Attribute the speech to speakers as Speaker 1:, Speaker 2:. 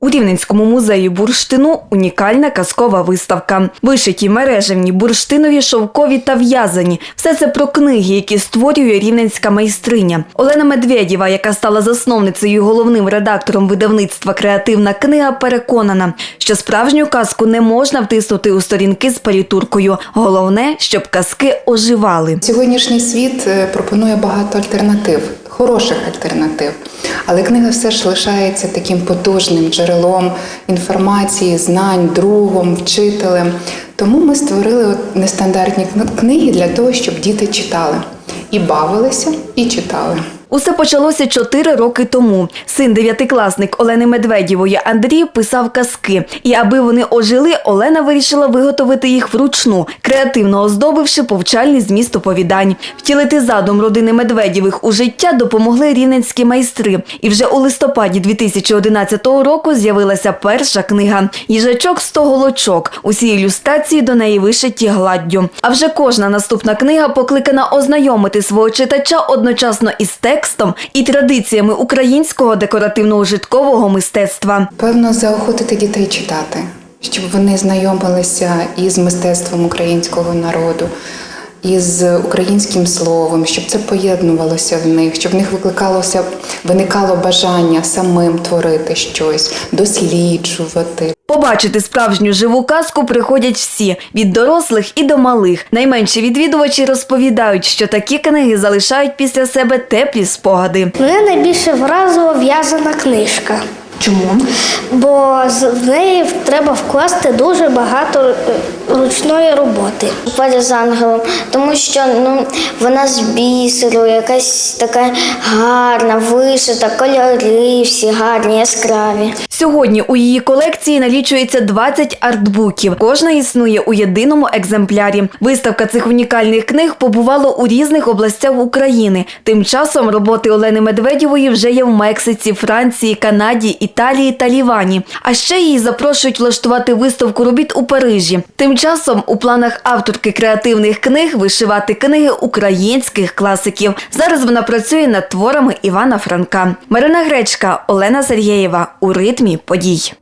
Speaker 1: У Рівненському музеї бурштину унікальна казкова виставка. Вишиті мережевні, бурштинові, шовкові та в'язані. Все це про книги, які створює рівненська майстриня. Олена Медведєва, яка стала засновницею і головним редактором видавництва Креативна книга, переконана, що справжню казку не можна втиснути у сторінки з палітуркою. Головне, щоб казки оживали.
Speaker 2: Сьогоднішній світ е, пропонує багато альтернатив, хороших альтернатив. Але книга все ж лишається таким потужним джерелом інформації, знань, другом, вчителем. Тому ми створили нестандартні книги для того, щоб діти читали і бавилися, і читали.
Speaker 1: Усе почалося чотири роки тому. Син дев'ятикласник Олени Медведєвої Андрій писав казки. І аби вони ожили, Олена вирішила виготовити їх вручну, креативно оздобивши повчальний зміст оповідань. Втілити задум родини Медведєвих у життя допомогли рівненські майстри. І вже у листопаді 2011 року з'явилася перша книга Їжачок сто голочок. Усі ілюстрації до неї вишиті гладдю. А вже кожна наступна книга покликана ознайомити свого читача одночасно із текстом і традиціями українського декоративно-ужиткового мистецтва.
Speaker 2: Певно, заохотити дітей читати, щоб вони знайомилися із мистецтвом українського народу, із українським словом, щоб це поєднувалося в них, щоб в них викликалося, виникало бажання самим творити щось, досліджувати.
Speaker 1: Побачити справжню живу казку приходять всі від дорослих і до малих. Найменші відвідувачі розповідають, що такі книги залишають після себе теплі спогади.
Speaker 3: Мене найбільше вразила в'язана книжка,
Speaker 1: Чому?
Speaker 3: бо з- в неї треба вкласти дуже багато е, ручної роботи.
Speaker 4: Парі з ангелом, тому що ну вона з бісеру, якась така гарна, вишита, кольори всі гарні, яскраві.
Speaker 1: Сьогодні у її колекції налічується 20 артбуків. Кожна існує у єдиному екземплярі. Виставка цих унікальних книг побувала у різних областях України. Тим часом роботи Олени Медведєвої вже є в Мексиці, Франції, Канаді, Італії та Лівані. А ще її запрошують влаштувати виставку робіт у Парижі. Тим часом у планах авторки креативних книг вишивати книги українських класиків. Зараз вона працює над творами Івана Франка. Марина Гречка, Олена Сергєєва у ритмі подій.